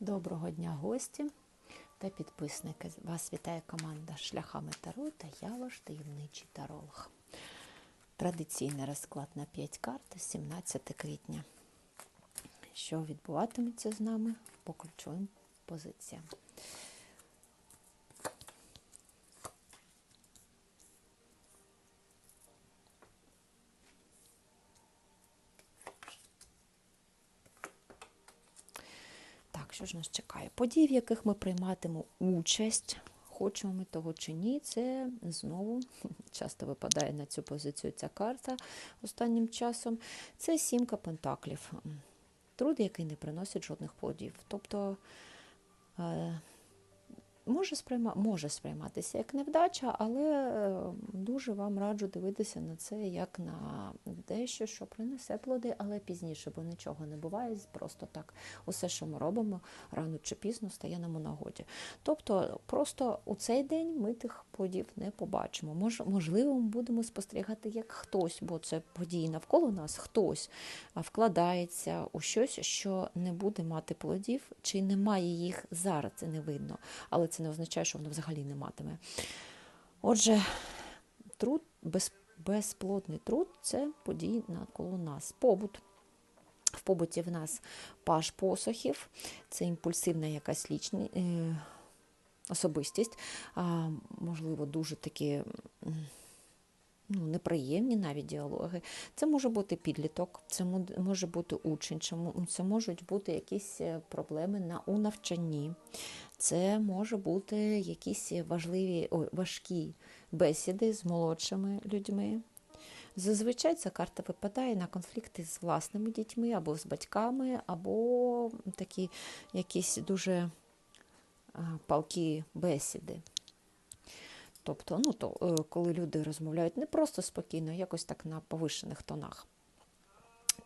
Доброго дня, гості та підписники. Вас вітає команда Шляхами Таро та я ваш таємничий таролог. Традиційний розклад на 5 карт 17 квітня. Що відбуватиметься з нами по ключовим позиціям. Що ж нас чекає? Події, в яких ми прийматимемо участь, хочемо ми того чи ні, це знову часто випадає на цю позицію ця карта останнім часом. Це сімка пентаклів. Труд, який не приносить жодних плодів. Тобто е, може, сприйма... може сприйматися як невдача, але е, дуже вам раджу дивитися на це як на дещо, що принесе плоди, але пізніше, бо нічого не буває. Просто так. Усе, що ми робимо, рано чи пізно стає нам у нагоді. Тобто, просто у цей день ми тих плодів не побачимо. Мож, можливо, ми будемо спостерігати, як хтось, бо це події навколо нас, хтось вкладається у щось, що не буде мати плодів, чи немає їх зараз, це не видно. Але це не означає, що воно взагалі не матиме. Отже, труд, без, безплодний труд це події навколо нас. Побут. В побуті в нас паш посохів, це імпульсивна якась лічні, е, особистість, можливо, дуже такі ну, неприємні навіть діалоги. Це може бути підліток, це може бути учень, це можуть бути якісь проблеми на, у навчанні. Це може бути якісь важливі, ой, важкі бесіди з молодшими людьми. Зазвичай ця карта випадає на конфлікти з власними дітьми, або з батьками, або такі якісь дуже палкі бесіди. Тобто, ну, то, коли люди розмовляють не просто спокійно, а якось так на повишених тонах.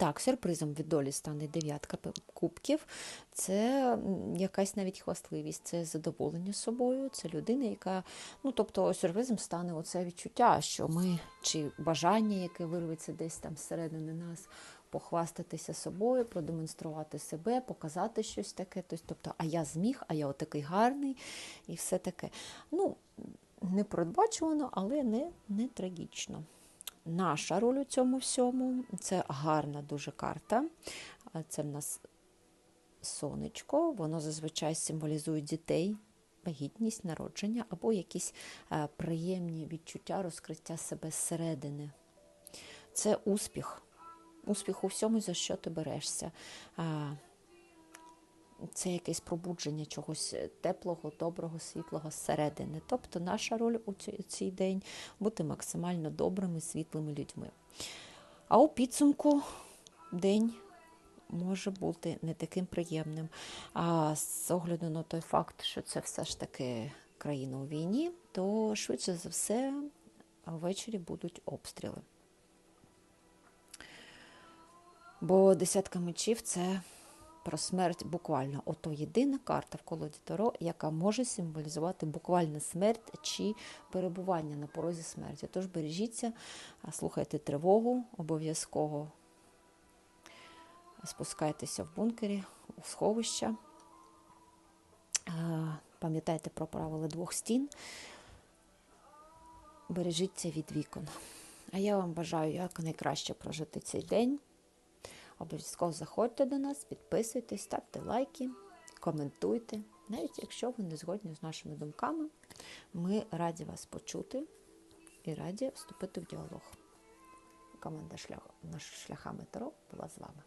Так, сюрпризом від долі стане дев'ятка кубків. Це якась навіть хвастливість, це задоволення собою, це людина, яка, ну тобто, сюрпризом стане оце відчуття, що ми, чи бажання, яке вирветься десь там всередини нас, похвастатися собою, продемонструвати себе, показати щось таке. Тобто, а я зміг, а я отакий гарний і все таке. Ну, не передбачувано, але не, не трагічно. Наша роль у цьому всьому це гарна дуже карта. Це в нас сонечко, воно зазвичай символізує дітей, вагітність, народження або якісь приємні відчуття розкриття себе зсередини. Це успіх, успіх у всьому, за що ти берешся. Це якесь пробудження чогось теплого, доброго, світлого зсередини. Тобто наша роль у цей день бути максимально добрими, світлими людьми. А у підсумку день може бути не таким приємним. А з огляду на той факт, що це все ж таки країна у війні, то швидше за все ввечері будуть обстріли. Бо десятка мечів це про смерть буквально. Ото єдина карта в колоді Таро, яка може символізувати буквально смерть чи перебування на порозі смерті. Тож бережіться, слухайте тривогу, обов'язково спускайтеся в бункері, у сховища. Пам'ятайте про правила двох стін. Бережіться від вікон. А я вам бажаю якнайкраще прожити цей день. Обов'язково заходьте до нас, підписуйтесь, ставте лайки, коментуйте. Навіть якщо ви не згодні з нашими думками, ми раді вас почути і раді вступити в діалог. Команда шлях, шляхами Таро була з вами.